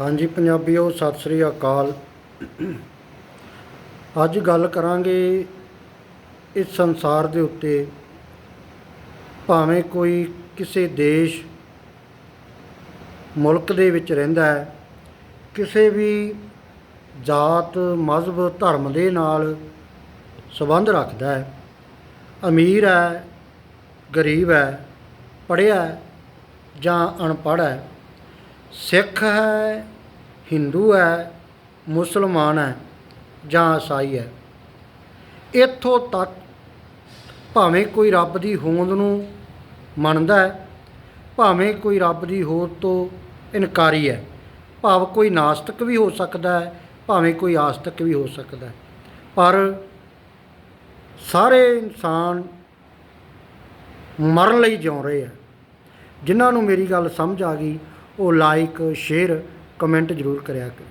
ਹਾਂਜੀ ਪੰਜਾਬੀਓ, ਸਤਿ ਸ੍ਰੀ ਅਕਾਲ। ਅੱਜ ਗੱਲ ਕਰਾਂਗੇ ਇਸ ਸੰਸਾਰ ਦੇ ਉੱਤੇ। ਭਾਵੇਂ ਕੋਈ ਕਿਸੇ ਦੇਸ਼, ਮੁਲਕ ਦੇ ਵਿੱਚ ਰਹਿੰਦਾ ਹੈ, ਕਿਸੇ ਵੀ ਜਾਤ, ਮਜ਼ਹਬ, ਧਰਮ ਦੇ ਨਾਲ ਸੰਬੰਧ ਰੱਖਦਾ ਹੈ। ਅਮੀਰ ਹੈ, ਗਰੀਬ ਹੈ, ਪੜ੍ਹਿਆ ਜਾਂ ਅਨਪੜ੍ਹ ਹੈ। ਸਿੱਖ ਹੈ, ਹਿੰਦੂ ਹੈ, ਮੁਸਲਮਾਨ ਹੈ ਜਾਂ ਈਸਾਈ ਹੈ। ਇੱਥੋਂ ਤੱਕ ਭਾਵੇਂ ਕੋਈ ਰੱਬ ਦੀ ਹੋਂਦ ਨੂੰ ਮੰਨਦਾ ਹੈ, ਭਾਵੇਂ ਕੋਈ ਰੱਬ ਦੀ ਹੋਂਦ ਤੋਂ ਇਨਕਾਰੀ ਹੈ, ਭਾਵ ਕੋਈ ਨਾਸਤਿਕ ਵੀ ਹੋ ਸਕਦਾ ਹੈ, ਭਾਵੇਂ ਕੋਈ ਆਸਤਿਕ ਵੀ ਹੋ ਸਕਦਾ ਹੈ। ਪਰ ਸਾਰੇ ਇਨਸਾਨ ਮਰਨ ਲਈ ਜਿਉ ਰਹੇ ਆ ਜਿਨ੍ਹਾਂ ਨੂੰ ਮੇਰੀ ਗੱਲ ਸਮਝ ਆ ਗਈ ਉਹ ਲਾਈਕ ਸ਼ੇਅਰ ਕਮੈਂਟ ਜ਼ਰੂਰ ਕਰਿਆ ਕਰੋ